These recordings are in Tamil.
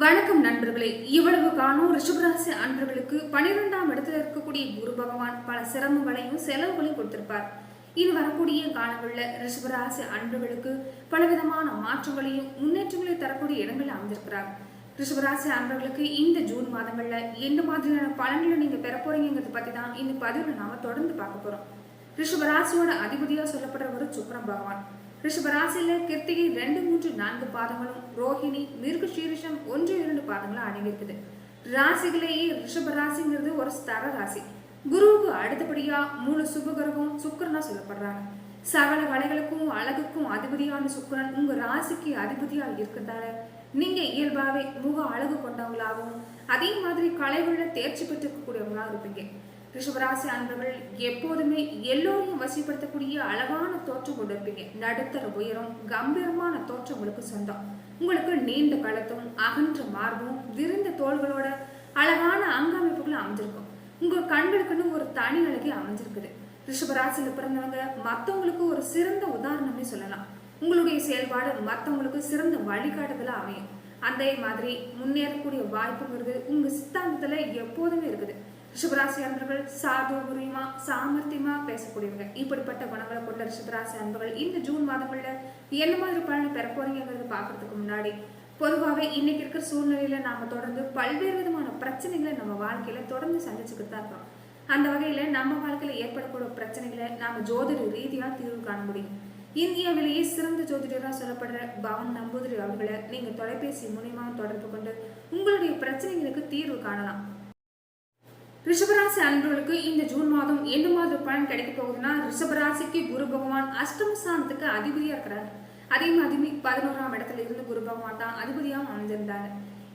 வணக்கம் நண்பர்களே. இவ்வளவு காணும் ரிஷபராசி அன்பர்களுக்கு பனிரெண்டாம் இடத்துல இருக்கக்கூடிய குரு பகவான் பல சிரமங்களையும் செலவுகளையும் கொடுத்திருப்பார். இனி வரக்கூடிய காலங்களில் ரிஷபராசி அன்பர்களுக்கு பலவிதமான மாற்றங்களையும் முன்னேற்றங்களையும் தரக்கூடிய இடங்களில் அமைந்திருக்கிறார். ரிஷபராசி அன்பர்களுக்கு இந்த ஜூன் மாதங்களில் எந்த மாதிரியான பலன்களை நீங்கள் பெற போறீங்கிறத பற்றி தான் இந்த பதிவில் நாம தொடர்ந்து பார்க்க போறோம். ரிஷபராசியோட சொல்லப்படுற ஒரு சுப்ரம் பகவான். ரிஷபராசியில் கிருத்திகை ரெண்டு மூன்று நான்கு பாதங்களும் ரோஹிணி மிருக சீரிஷம் ஒன்று இரண்டு பாதங்களும் அடங்கியிருக்குது. ராசிகளேயே ரிஷப ராசிங்கிறது ஒரு ஸ்தர ராசி. குருவுக்கு அடுத்தபடியா மூணு சுபகிரகம் சுக்கிரனா சொல்லப்படுறாங்க. சகல கலைகளுக்கும் அழகுக்கும் அதிபதியான சுக்கிரன் உங்க ராசிக்கு அதிபதியா இருக்கிறதால நீங்க இயல்பாவே முக அழகு கொண்டவங்களாகவும் அதே மாதிரி கலைகளில் தேர்ச்சி பெற்றிருக்கக்கூடியவங்களா இருப்பீங்க. ரிஷபராசி அன்பர்கள் எப்போதுமே எல்லோரையும் வசிப்படுத்தக்கூடிய அழகான தோற்றம் கொண்டிருப்பீங்க நடுத்தர உயரம் கம்பீரமான தோற்றம் உங்களுக்கு சொந்தம். உங்களுக்கு நீண்ட கழுத்தும் அகன்ற மார்பும் விரிந்த தோள்களோட அழகான அங்கமைப்புகளும் அமைஞ்சிருக்கும். உங்க கண்களுக்குன்னு ஒரு தனி அழகே அமைஞ்சிருக்குது. ரிஷபராசியில் பிறந்தவங்க மற்றவங்களுக்கு ஒரு சிறந்த உதாரணமே சொல்லலாம். உங்களுடைய செயல்பாடு மற்றவங்களுக்கு சிறந்த வழிகாட்டுதலாக அமையும். அதே மாதிரி முன்னேறக்கூடிய வாய்ப்புங்கிறது உங்க சித்தாந்தத்துல எப்போதுமே இருக்குது. ரிஷபராசி அன்பர்கள் சாதுரியமா சாமர்த்தியமா பேசக்கூடியவங்க. இப்படிப்பட்ட குணங்களை கொண்ட ரிஷபராசி அன்பர்கள் இந்த ஜூன் மாதங்கள்ல என்ன மாதிரி பலனை பெற போறீங்கிறது பாக்குறதுக்கு முன்னாடி பொதுவாகவே இன்னைக்கு இருக்கிற சூழ்நிலையில நாம தொடர்ந்து பல்வேறு விதமான பிரச்சனைகளை நம்ம வாழ்க்கையில தொடர்ந்து சந்திச்சுக்கிட்டு தான் இருக்கோம். அந்த வகையில நம்ம வாழ்க்கையில ஏற்படக்கூடிய பிரச்சனைகளை நாம ஜோதிட ரீதியா தீர்வு காண முடியும். இந்தியாவிலேயே சிறந்த ஜோதிடராக சொல்லப்படுற பவன் நம்பூதிரி அவர்களை நீங்க தொலைபேசி மூலியமாக தொடர்பு கொண்டு உங்களுடைய பிரச்சனைகளுக்கு தீர்வு காணலாம். ரிஷபராசி அன்பர்களுக்கு இந்த ஜூன் மாதம் எந்த மாதிரி பலன் கிடைக்க போகுதுன்னா ரிஷபராசிக்கு குரு பகவான் அஷ்டமஸ்தானத்துக்கு அதிபதியா இருக்கிறார். அதே மாதிரி பதினோராம் இடத்துல இருந்து குரு பகவான் தான் அதிபதியாக அமைஞ்சிருந்தாங்க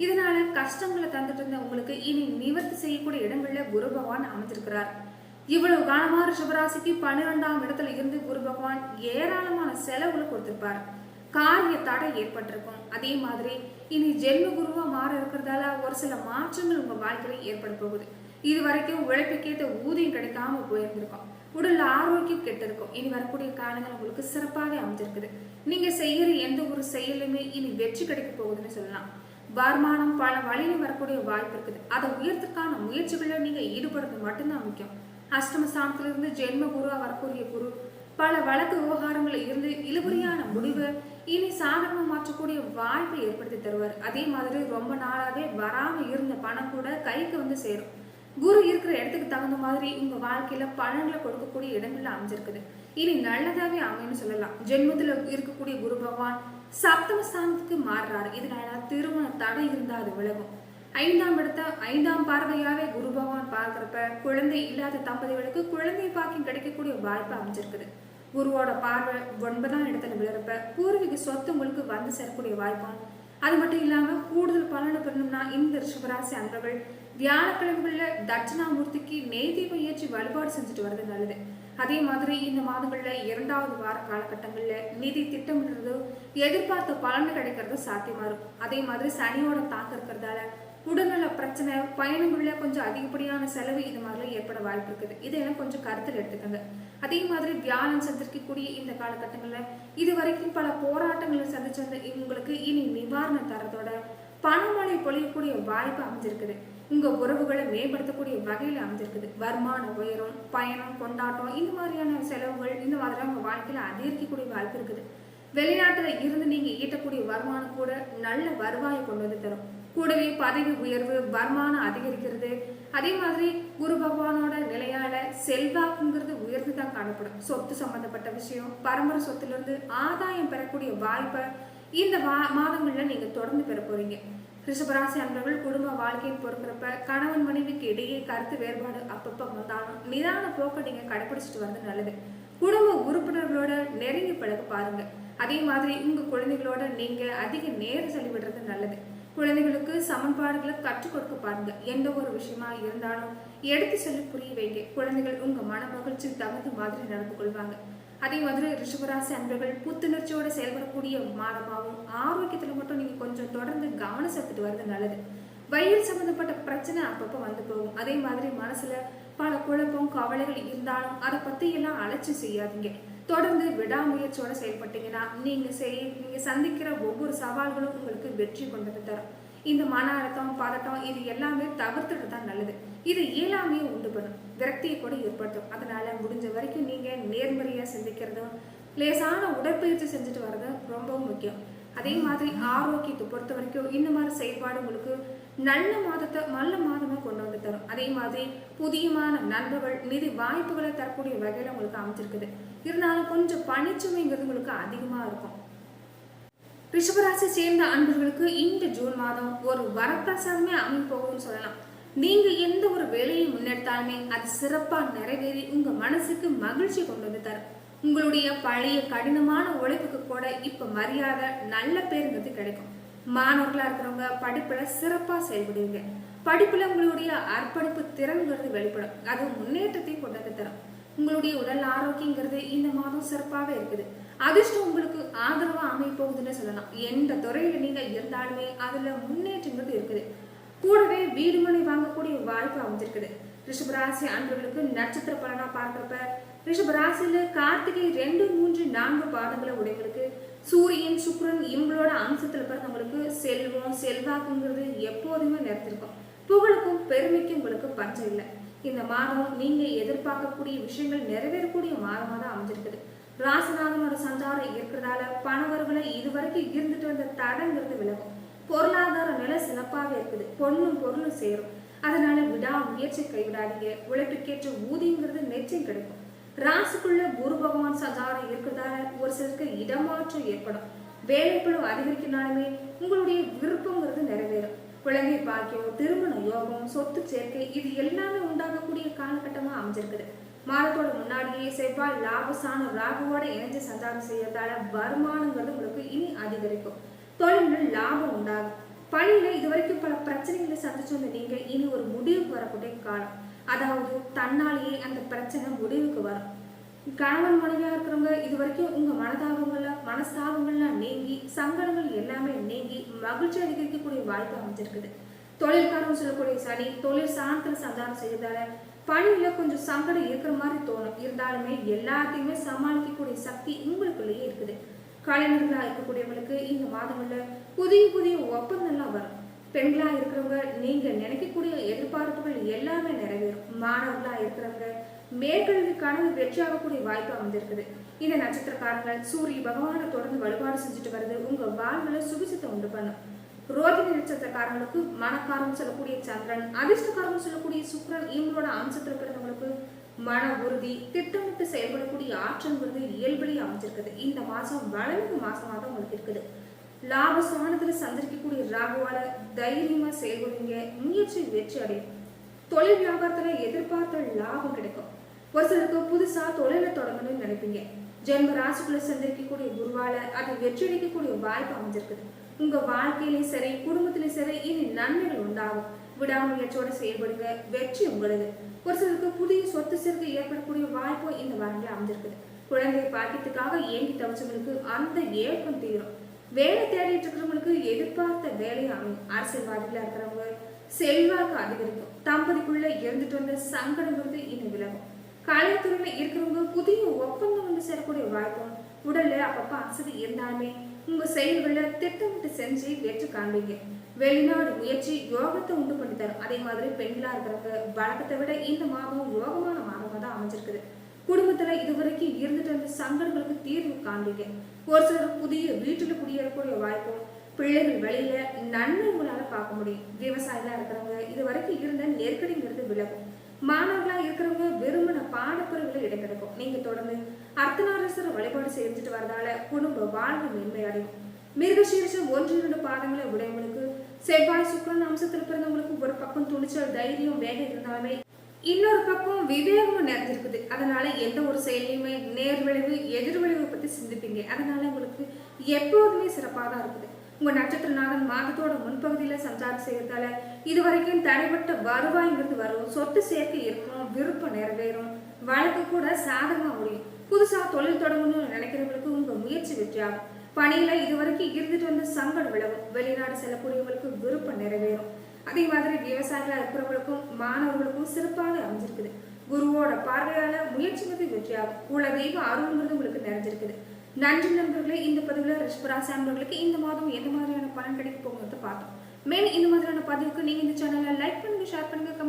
இதனால கஷ்டங்களை தந்துட்டு இருந்த உங்களுக்கு இனி நிவர்த்தி செய்யக்கூடிய இடங்கள்ல குரு பகவான் அமைஞ்சிருக்கிறார் இவ்வளவு காலமா ரிஷபராசிக்கு பன்னிரெண்டாம் இடத்துல இருந்து குரு பகவான் ஏராளமான செலவுகளை கொடுத்திருப்பார். காரிய தடை ஏற்பட்டிருக்கும். அதே மாதிரி இனி ஜென்ம குருவா மாற இருக்கிறதால ஒரு சில மாற்றங்கள் உங்க வாழ்க்கையில ஏற்பட போகுது. இது வரைக்கும் உழைப்புக்கேற்ற ஊதியம் கிடைக்காம போயிருந்திருக்கோம். உடல் ஆரோக்கியம் கெட்டிருக்கும். இனி வரக்கூடிய காலங்கள் உங்களுக்கு சிறப்பாக அமைஞ்சிருக்குது. நீங்க செய்யற எந்த ஒரு செயலுமே இனி வெற்றி கிடைக்க போகுதுன்னு சொல்லலாம். வருமானம் பல வழியில வரக்கூடிய வாய்ப்பு இருக்குது. அதை உயர்த்துக்கான முயற்சிகளில் நீங்க ஈடுபடுறது மட்டும்தான் முக்கியம். அஷ்டம ஸ்தானத்துல இருந்து ஜென்ம குருவா வரக்கூடிய குரு பல வழக்கு விவகாரங்கள் இருந்து இழுபறியான முடிவு இனி சாதகமா மாற்றக்கூடிய வாய்ப்பை ஏற்படுத்தி தருவார். அதே மாதிரி ரொம்ப நாளாவே வராம இருந்த பணம் கூட கைக்கு வந்து சேரும். குரு இருக்கிற இடத்துக்கு தகுந்த மாதிரி உங்க வாழ்க்கையில பலன்களை கொடுக்கக்கூடிய இடங்கள்ல அமைஞ்சிருக்குது. இனி நல்லதாவே அமைன்னு சொல்லலாம். ஜென்மத்துல இருக்கக்கூடிய குரு பகவான் சப்தம ஸ்தானத்துக்கு மாறுறாரு. இதனால திருமண தடை இருந்தா அது விலகும். ஐந்தாம் இடத்த ஐந்தாம் பார்வையாவே குரு பகவான் பார்க்குறப்ப குழந்தை இல்லாத தம்பதிகளுக்கு குழந்தை பாக்கியம் கிடைக்கக்கூடிய வாய்ப்பு அமைஞ்சிருக்குது. குருவோட பார்வை ஒன்பதாம் இடத்துல விழுறப்ப பூர்வீக சொத்து உங்களுக்கு வந்து சேரக்கூடிய வாய்ப்பும் அது மட்டும் இல்லாம கூடுதல் பலனை பெறணும்னா இந்த ரிஷபராசி அன்பர்கள் வியாழக்கிழமைகள்ல தட்சிணாமூர்த்திக்கு நெய் தீபம் ஏற்றி வழிபாடு செஞ்சுட்டு வர்றது நல்லது. அதே மாதிரி இந்த மாதங்களில் இரண்டாவது வார காலகட்டங்களில் நிதி திட்டமிடுறது எதிர்பார்த்த பலன் கிடைக்கிறது சாத்தியமாக இருக்கும். அதே மாதிரி சனியோட தாக்கம் இருக்கிறதால உடல்நல பிரச்சனை பயணங்களில் கொஞ்சம் அதிகப்படியான செலவு இது மாதிரிலாம் ஏற்பட வாய்ப்பு இருக்குது. இதையெல்லாம் கொஞ்சம் கருத்தில் எடுத்துக்கோங்க. அதே மாதிரி வியாழன் சந்திரிக்கக்கூடிய இந்த காலகட்டங்களில் இது வரைக்கும் பல போராட்டங்களை சந்திச்சு வந்த இவங்களுக்கு இனி நிவாரணம் தரதோட பணமழை பொழியக்கூடிய வாய்ப்பு அமைஞ்சிருக்குது. உங்கள் உறவுகளை மேம்படுத்தக்கூடிய வகையில் அமைஞ்சிருக்குது. வருமான உயரம் பயணம் கொண்டாட்டம் இந்த மாதிரியான செலவுகள் இந்த மாதிரிலாம் உங்கள் வாழ்க்கையில் அதிகரிக்கக்கூடிய வாய்ப்பு இருக்குது. வெளிநாட்டில் இருந்து நீங்கள் ஈட்டக்கூடிய வருமானம் கூட நல்ல வருவாயை கொண்டு வந்து தரும். கூடவே பதவி உயர்வு வருமானம் அதிகரிக்கிறது. அதே மாதிரி குரு பகவானோட நிலையால செல்வாக்குங்கிறது உயர்ந்து தான் காணப்படும். சொத்து சம்பந்தப்பட்ட விஷயம் பரம்பரை சொத்துலேருந்து ஆதாயம் பெறக்கூடிய வாய்ப்பை இந்த வா மாதங்களில் நீங்கள் தொடர்ந்து பெற போறீங்க. ரிஷபராசி அன்பர்கள் குடும்ப வாழ்க்கையை பொறுக்கிறப்ப கணவன் மனைவிக்கு இடையே கருத்து வேறுபாடு அப்பப்போ வந்தாலும் நிதான போக்கை நீங்கள் கடைபிடிச்சிட்டு வர்றது நல்லது. குடும்ப உறுப்பினர்களோட நெருங்கி பழக பாருங்க. அதே மாதிரி உங்க குழந்தைகளோட நீங்க அதிக நேரம் செலவிடுறது நல்லது. குழந்தைகளுக்கு சமன்பாடுகளை கற்றுக் கொடுக்க பாருங்க. எந்த ஒரு விஷயமா இருந்தாலும் எடுத்து சொல்லி புரிய வைங்க. குழந்தைகள் உங்க மன மகிழ்ச்சி தகுந்த மாதிரி நடந்து கொள்வாங்க. அதே மாதிரி ரிஷபராசி அன்பர்கள் புத்துணர்ச்சியோடு செயல்படக்கூடிய மாதமாகவும் ஆரோக்கியத்தில் மட்டும் நீங்கள் கொஞ்சம் தொடர்ந்து கவனம் செலுத்திட்டு வர்றது நல்லது. வயிறு சம்மந்தப்பட்ட பிரச்சனை அப்பப்போ வந்து போகும். அதே மாதிரி மனசில் பல குழப்பம் கவலைகள் இருந்தாலும் அதை பற்றி எல்லாம் அலட்சி செய்யாதீங்க. தொடர்ந்து விடாமுயற்சியோடு செயல்பட்டீங்கன்னா நீங்கள் செய் நீங்கள் சந்திக்கிற ஒவ்வொரு சவால்களும் உங்களுக்கு வெற்றி கொண்டு வந்து தரும். இந்த மன அழுத்தம் பதட்டம் இது எல்லாமே தவிர்த்துட்டு தான் நல்லது. இது இயலாமையை உண்டு பண்ணும். விரக்தியை கூட ஏற்படுத்தும். அதனால முடிஞ்ச வரைக்கும் நீங்க நேர்மறையா சிந்திக்கிறதும் லேசான உடற்பயிற்சி செஞ்சுட்டு வர்றதும் ரொம்பவும் முக்கியம். அதே மாதிரி ஆரோக்கியத்தை பொறுத்த வரைக்கும் இந்த மாதிரி செயல்பாடு உங்களுக்கு நல்ல மாதத்தை நல்ல மாதமாக கொண்டு வந்து தரும். அதே மாதிரி புதியமான நண்பர்கள் நிதி வாய்ப்புகளை தரக்கூடிய வகையில் உங்களுக்கு அமைச்சிருக்குது இருந்தாலும் கொஞ்சம் பணிச்சுமைங்கிறது உங்களுக்கு அதிகமாக இருக்கும். ரிஷபராசி சேர்ந்த அன்பர்களுக்கு இந்த ஜூன் மாதம் ஒரு வரப்பிரசாதமே அமைப்போகும் சொல்லலாம். நீங்க எந்த ஒரு வேலையை முன்னெடுத்தாலுமே அது சிறப்பா நிறைவேறி உங்க மனசுக்கு மகிழ்ச்சி கொண்டு வந்து தரும். உங்களுடைய பழைய கடினமான உழைப்புக்கு கூட இப்ப மரியாதை நல்ல பேருங்கிறது கிடைக்கும். மாணவர்களா இருக்கிறவங்க படிப்புல சிறப்பா செயல்படுவீங்க. படிப்புல உங்களுடைய அர்ப்பணிப்பு திறன்கிறது வெளிப்படும். அது முன்னேற்றத்தை கொண்டு வந்து தரும். உங்களுடைய உடல் ஆரோக்கியங்கிறது இந்த மாதம் சிறப்பாகவே இருக்குது. அதிர்ஷ்டம் உங்களுக்கு ஆதரவாக அமைப்போகுதுன்னு சொல்லலாம். எந்த துறையில் நீங்கள் இருந்தாலுமே அதில் முன்னேற்றங்கிறது இருக்குது. கூடவே வீடு மனை வாங்கக்கூடிய வாய்ப்பு அமைஞ்சிருக்குது. ரிஷபராசி அன்பர்களுக்கு நட்சத்திர பலனாக பார்க்குறப்ப ரிஷபராசியில் கார்த்திகை ரெண்டு மூன்று நான்கு பாதங்களை உடையவங்களுக்கு சூரியன் சுக்ரன் இவங்களோட அம்சத்தில் பிறந்தவங்களுக்கு செல்வம் செல்வாக்குங்கிறது எப்போதுமே நிறைஞ்சிருக்கும் புகழுக்கும் பெருமைக்கும் உங்களுக்கு பஞ்சம் இல்லை. இந்த மாதம் நீங்கள் எதிர்பார்க்கக்கூடிய விஷயங்கள் நிறைவேறக்கூடிய மாதமாக தான் அமைஞ்சிருக்குது. ராசிநாதனோட சஞ்சாரம் இருக்கிறதால பணவர்களை இதுவரைக்கும் இருந்துட்டு வந்த தடங்கிறது விலகும். பொருளாதார நிலை சிறப்பாகவே இருக்குது. பொண்ணும் பொருளும் சேரும். அதனால விடா முயற்சி கைவிடாதீங்க. உழைப்புக்கேற்ற ஊதியங்கிறது நிச்சயம் கிடைக்கும். ராசிக்குள்ள குரு பகவான் சஞ்சாரம் இருக்கிறதால ஒரு சிலருக்கு இடமாற்றம் ஏற்படும். வேலைப்பளு அதிகரிக்கினாலுமே உங்களுடைய விருப்பங்கிறது நிறைவேறும். குழந்தை பாக்கியம் திருமண யோகம் சொத்து சேர்க்கை இது எல்லாமே உண்டாகக்கூடிய காலகட்டமா அமைஞ்சிருக்குது. மாதத்தோட முன்னாடியே செவ்வாய் லாபசான ராகுவோட இணைஞ்சு சஞ்சாரம் செய்யறதால வருமானங்கிறது உங்களுக்கு இனி அதிகரிக்கும். தொழிலில் லாபம் உண்டாகும். பணியில இதுவரைக்கும் பல பிரச்சனைகளை சந்திச்சு வந்த நீங்க இனி ஒரு முடிவுக்கு வரக்கூடிய காலம். அதாவது தன்னாலேயே அந்த பிரச்சனை முடிவுக்கு வரும். கணவன் மனைவியாக இருக்கிறவங்க இது வரைக்கும் உங்க மனதாபங்கள்ல மனஸ்தாபங்கள்லாம் நீங்கி சங்கடங்கள் எல்லாமே நீங்கி மகிழ்ச்சி அதிகரிக்கக்கூடிய வாய்ப்பு அமைஞ்சிருக்குது. தொழில்காரன் சொல்லக்கூடிய சனி தொழில் சாணத்துல சந்தானம் செய்யறதால பணியில கொஞ்சம் சங்கடம் இருக்கிற மாதிரி தோணும். இருந்தாலுமே எல்லாத்தையுமே சமாளிக்கக்கூடிய சக்தி உங்களுக்குள்ளேயே இருக்குது. கலைஞர்களா இருக்கக்கூடியவங்களுக்கு இந்த மாதங்கள்ல புதிய புதிய ஒப்பந்தம்லாம் வரும். பெண்களா இருக்கிறவங்க நீங்க நினைக்கக்கூடிய எதிர்பார்ப்புகள் எல்லாமே நிறைவேறும். மாணவர்களா இருக்கிறவங்க மேற்கல்வி கனவு வெற்றியாகக்கூடிய வாய்ப்பு அமைந்திருக்குது. இந்த நட்சத்திரக்காரங்கள் சூரிய பகவானை தொடர்ந்து வழிபாடு செஞ்சுட்டு வர்றது உங்க வாழ்வுல சுபிசத்தை உண்டு பண்ணும். ரோகிணி நட்சத்திரக்காரங்களுக்கு மனக்காரம் சொல்லக்கூடிய சந்திரன் அதிர்ஷ்டக்காரன் சொல்லக்கூடிய சுக்ரன் இவங்களோட அம்சத்தில் பிறந்தவங்களுக்கு மன உறுதி திட்டமிட்டு செயல்படக்கூடிய ஆற்றல்ங்கிறது இயல்பிலேயே அமைஞ்சிருக்குது. இந்த மாசம் வளர்ந்து மாசமாக தான் உங்களுக்கு இருக்குது. லாபஸ்தானத்துல சந்திரிக்கக்கூடிய ராகுவால தைரியமா செயல்படுவீங்க முயற்சி வெற்றி அடையும். தொழில் வியாபாரத்துல எதிர்பார்த்த லாபம் கிடைக்கும். ஒரு சிலருக்கு புதுசா தொழிலை தொடங்கணும்னு நினைப்பீங்க. ஜென்ம ராசிக்குள்ள சந்திரிக்கக்கூடிய குருவால அதை வெற்றியடைக்கக்கூடிய வாய்ப்பு அமைஞ்சிருக்குது. உங்க வாழ்க்கையிலையும் சரி குடும்பத்திலையும் சரி இனி நன்மைகள் உண்டாகும். விடாமுயற்சியோட செயல்படுங்க வெற்றி உங்களது. ஒரு சிலருக்கு புதிய சொத்து சேர்க்கை ஏற்படக்கூடிய வாய்ப்பும் இந்த வாரங்களில் அமைஞ்சிருக்குது. குழந்தை பாக்கியத்துக்காக ஏங்கி தவிச்சவங்களுக்கு அந்த ஏக்கம் தீரும். வேலை தேடிட்டு இருக்கிறவங்களுக்கு எதிர்பார்த்த வேலை அமையும். அரசியல்வாதிகளா இருக்கிறவங்க செல்வாக்கு அதிகரிக்கும். தம்பதிக்குள்ள இருந்துட்டு வந்த சங்கடங்கிறது இனி விலகும். கலைத்துறையில இருக்கிறவங்க புதிய ஒப்பந்தம் வந்து சேரக்கூடிய வாய்ப்பும் உடல்ல அப்பப்ப அசதி இருந்தாலுமே உங்க செயல்களை திட்டமிட்டு செஞ்சு வெற்றி காண்பீங்க வெளிநாடு முயற்சி யோகத்தை உண்டு பண்ணி தரும். அதே மாதிரி பெண்களா இருக்கிறவங்க வழக்கத்தை விட இந்த மாதம் யோகமான மாதமாக தான் அமைஞ்சிருக்குது. குடும்பத்துல இதுவரைக்கும் இருந்துட்டு வந்த சங்கடங்களுக்கு தீர்வு காண்பீங்க. ஒரு சிலர் புதிய வீட்டுல குடியேறக்கூடிய வாய்ப்பும் பிள்ளைகள் வழியில நன்மை உங்களால பார்க்க முடியும். விவசாயிகளா இருக்கிறவங்க இது வரைக்கும் இருந்த நெருக்கடிங்கிறது விலகும். மாணவர்களாக இருக்கிறவங்க விரும்பின பாடப்பிரிவுல இடம் கிடைக்கும் நீங்கள் தொடர்ந்து அர்த்தநாரீஸ்வரர் வழிபாடு செஞ்சுட்டு வரதால குடும்ப வாழ்வு மேன்மையடையும். மிருகசீரிஷம் ஒன்று இரண்டு பாதங்களை உடையவங்களுக்கு செவ்வாய் சுக்கரன் அம்சத்தில் பிறந்தவங்களுக்கு ஒரு பக்கம் துணிச்சல் தைரியம் வேகம் இருந்தாலுமே இன்னொரு பக்கம் விவேகமும் நிறைஞ்சிருக்குது. அதனால எந்த ஒரு செயலையுமே நேர்விளைவு எதிர்விளைவு பற்றி சிந்திப்பீங்க. அதனால உங்களுக்கு எப்போதுமே சிறப்பாக தான் இருக்குது. உங்க நட்சத்திரநாதன் மாதத்தோட முன்பகுதியில சஞ்சாரம் செய்யறதால இது வரைக்கும் தடைப்பட்ட வருவாய்ங்கிறது வரும் சொத்து சேர்க்கை இருக்கும் விருப்பம் நிறைவேறும் வழக்கு கூட சாதகமா முடியும். புதுசா தொழில் தொடங்கணும்னு நினைக்கிறவங்களுக்கு உங்க முயற்சி வெற்றியாகும். பணியில இது வரைக்கும் இருந்துட்டு வந்து சங்கடம் விளவும் வெளிநாடு செல்லக்கூடியவங்களுக்கு விருப்பம் நிறைவேறும். அதே மாதிரி விவசாயிகளா இருக்கிறவங்களுக்கும் மாணவர்களுக்கும் சிறப்பாக அமைஞ்சிருக்குது. குருவோட பார்வையால முயற்சி வந்து வெற்றியாகும். குல தெய்வ அருள்ங்கிறது உங்களுக்கு நிறைஞ்சிருக்குது. நன்றி நண்பர்களே இந்த பதிவில் ரிஷ்பராசி நண்பர்களுக்கு இந்த மாதம் எந்த மாதிரியான பலன் கிடைக்க போகிறது பார்த்தோம் மேலும் இந்த மாதிரியான பதிவுக்கு நீங்கள் இந்த சேனலில் லைக் பண்ணுங்கள் ஷேர் பண்ணுங்கள் கமெண்ட்